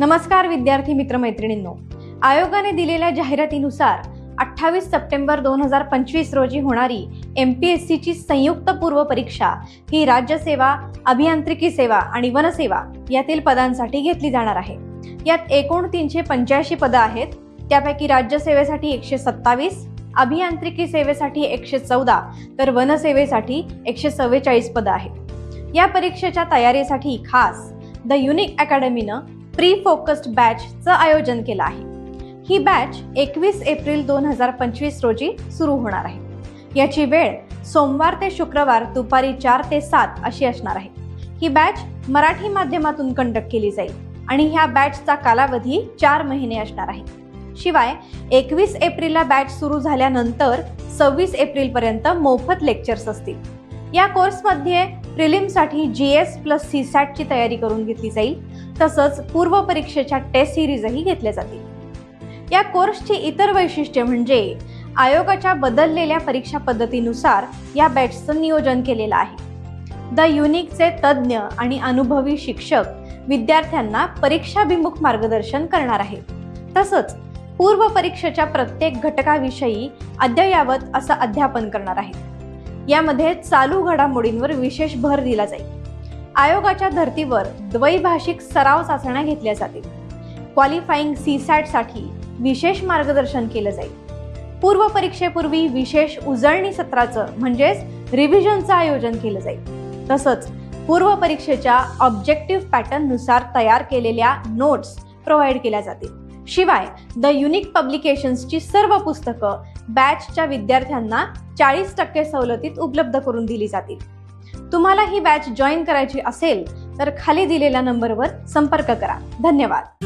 नमस्कार विद्यार्थी मित्रमैत्रिणींनो. आयोगाने दिलेल्या जाहिरातीनुसार अठ्ठावीस सप्टेंबर दोन हजार पंचवीस रोजी होणारी एम पी एस सीची संयुक्त पूर्व परीक्षा ही राज्यसेवा अभियांत्रिकी सेवा आणि वनसेवा यातील पदांसाठी घेतली जाणार आहे. यात एकूण तीनशे पंच्याऐंशी पदं आहेत. त्यापैकी राज्यसेवेसाठी एकशे सत्तावीस अभियांत्रिकी सेवेसाठी एकशे चौदा तर वनसेवेसाठी एकशे चव्वेचाळीस पदं आहेत. या परीक्षेच्या तयारीसाठी खास द युनिक अकॅडमीनं प्री फोकस्ड बॅचचं आयोजन केलं आहे. ही बॅच एकवीस एप्रिल दोन हजार पंचवीस रोजी सुरू होणार आहे. याची वेळ सोमवार ते शुक्रवार दुपारी चार ते सात अशी असणार आहे. ही बॅच मराठी माध्यमातून कंडक्ट केली जाईल आणि ह्या बॅचचा कालावधी चार महिने असणार आहे. शिवाय एकवीस एप्रिलला बॅच सुरू झाल्यानंतर सव्वीस एप्रिलपर्यंत मोफत लेक्चर्स असतील. या कोर्समध्ये प्रिलिमसाठी जी एस प्लस सी सॅटची तयारी करून घेतली जाईल. तसंच पूर्व परीक्षेच्या टेस्ट सिरीजही घेतल्या जातील. या कोर्सची इतर वैशिष्ट्ये म्हणजे आयोगाच्या बदललेल्या परीक्षा पद्धतीनुसार या बॅचचं नियोजन केलेलं आहे. द युनिकचे तज्ज्ञ आणि अनुभवी शिक्षक विद्यार्थ्यांना परीक्षाभिमुख मार्गदर्शन करणार आहेत तसंच पूर्व परीक्षेच्या प्रत्येक घटकाविषयी अद्ययावत असं अध्यापन करणार आहेत. यामध्ये चालू घडामोडींवर विशेष भर दिला जाईल. आयोगाच्या धर्तीवर द्वैभाषिक सराव चाचण्या घेतल्या जातील. क्वालिफाईंग सी विशेष मार्गदर्शन केलं जाईल. पूर्व परीक्षेपूर्वी विशेष उजळणी सत्राचं म्हणजेच रिव्हिजनचं आयोजन केलं जाईल. तसंच पूर्व परीक्षेच्या ऑब्जेक्टिव्ह पॅटर्ननुसार तयार केलेल्या नोट्स प्रोव्हाइड केल्या जातील. शिवाय द युनिक पब्लिकेशन्सची सर्व पुस्तकं बॅचच्या विद्यार्थ्यांना चाळीस टक्के सवलतीत उपलब्ध करून दिली जातील. तुम्हाला ही बॅच जॉईन करायची असेल तर खाली दिलेल्या नंबरवर संपर्क करा. धन्यवाद.